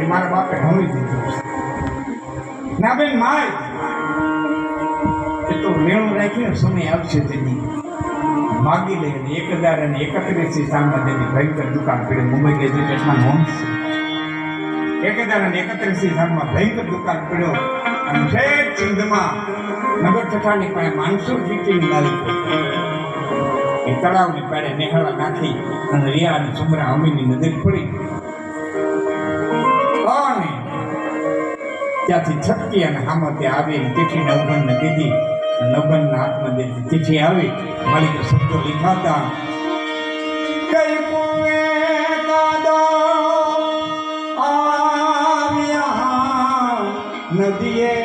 એ મારા બાપે હમી દીધું ના બેન, માય. એ તો વેણું રાખીને સમય આવશે તેની. માગી લઈને એક હજાર અને એકત્રીસથી સાલમાં તેની ભયંકર દુકાન પીડે મુંબઈ નોંધ છે એક હજાર અને એકત્રીસથી સાલમાં ભયંકર દુકાન પીડ્યો અને છેક સિંધમાં નગર ચઠાની પાસે માનસુર સિટીની માલિક એ તળાવની પાડે નેહાળા નાખી અને રિયા અને સુમરા અમીની નજર પડી. ત્યાંથી છટકી અને હામતે આવી ચીઠી નવગણને દીધી. નવગણના હાથમાં દીધી ચીઠી આવી. માલિકે શબ્દો લીખાતા નદીએ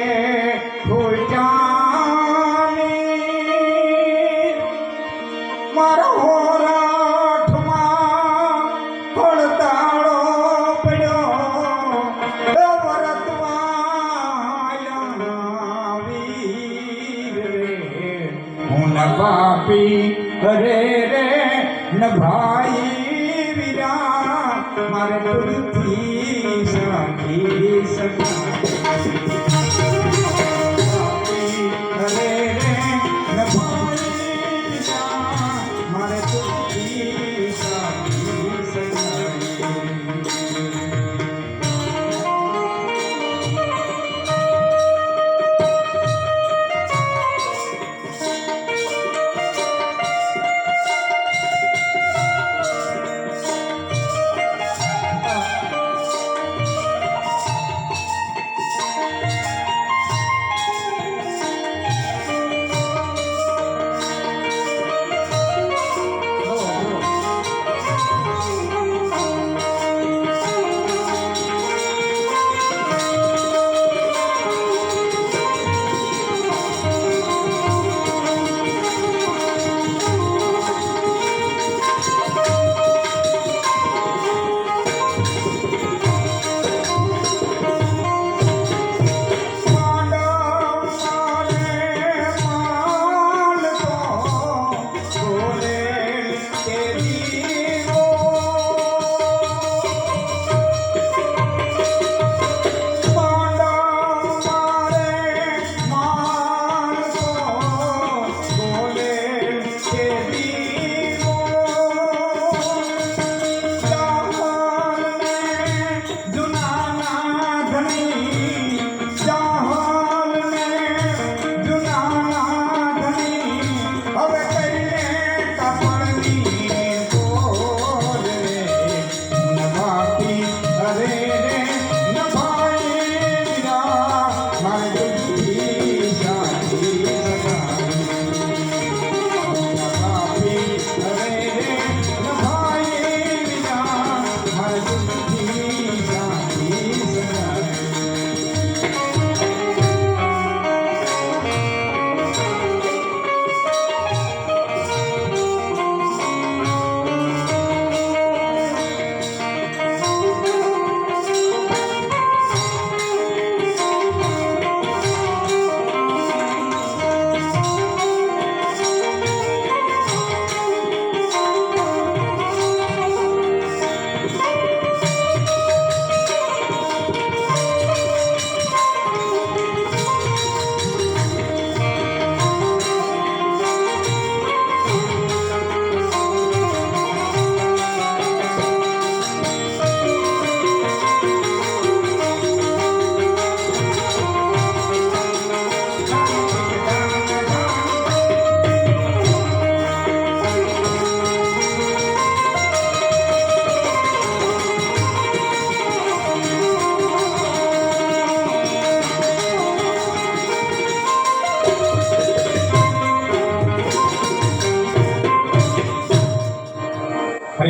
અરે રે ન ભાઈ વિરા મારે તુલથી સાખી સગા હવે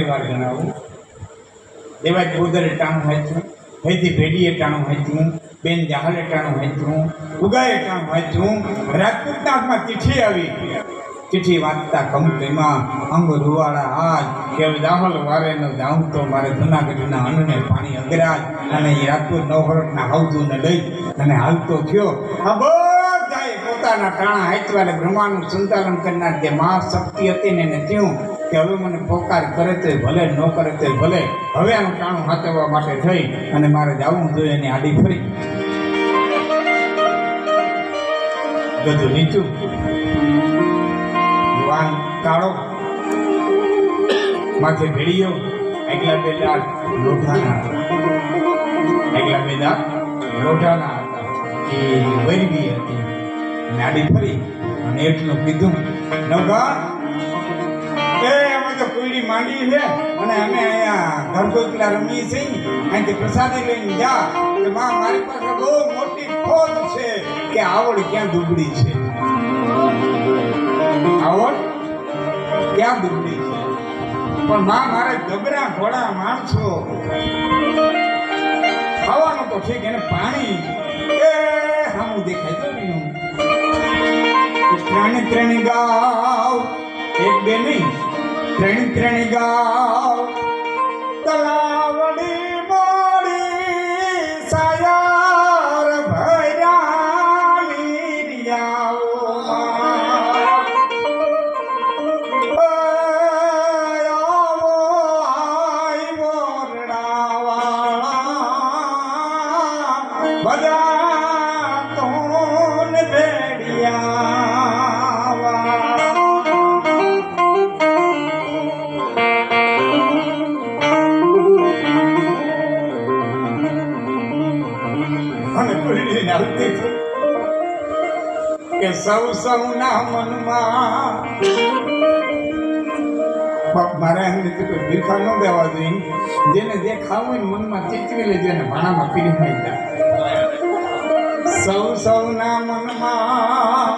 ફરી જણાવું. દેવાજ બોદરે ટાણું વાંચ્યું. ભૈથી ભેડીએ ટાણું વાંચ્યું. બેન જહાલે ટાણું વાંચ્યું. ઉગાએ ટાણું વાંચ્યું. રાજપૂતનાથમાં ચીઠી આવી. ચીઠી વાંચતા કંપનીમાં, અંગ રૂવાળા હાથ કે દાહોલ વારે ન જાઉં તો મારે જૂનાગઢના અન્નને પાણી અગરાજ અને એ રાજપૂત નવહરટના હાવજુને લઈ અને હાલતો થયો. આ બધાએ પોતાના ટાણા હાચવા બ્રહ્માનું સંચાલન કરનાર જે મહાશક્તિ હતી ને એને થયું. કે હવે મને પોકાર કરે તે ભલે, ન કરે તે ભલે, હવે આનું ટાણું હાથવવા માટે થઈ અને મારે જવું જોઈએ એની આડી ફરી. ગધું નીચું. વાન કાળો. માથે ભેળીયો. એકલા બે દાંત લોઢાના એકલા બે દાંત લોઢાના એ વૈરવી હતી. નાડી ફરી. અને એટલું કીધું, નવગા તો માંડી છે અને અમે અહીંયા ઘર કોઈકલા રમીએ છીએ. અહીંથી પ્રસાદી લઈને જા. કે માં, મારી પાસે બહુ મોટી ખોજ છે કે આવડ ક્યાં દુબળી છે? આવડ ક્યાં દુબળી છે? પણ માં, મારે ગબરા ઘોડા માણસો ખાવાનું તો ઠીક એને પાણી. એ સામું દેખાય તો ત્રણે ત્રણે ગાવ, એક બે નહીં. ત્રણે ત્રણ ગાવ તલાવડી મોડી સાયાર ભયાની રિયાઓ. બધા આવતી કે સૌ સૌના મનમાં. મારે એમ એમને કોઈ ભીખા ન દેવા જોઈએ. જેને જે ખાવું હોય મનમાં ચીચવી લેજે અને ભાણામાં પીડી નહીં સૌ સૌના મનમાં.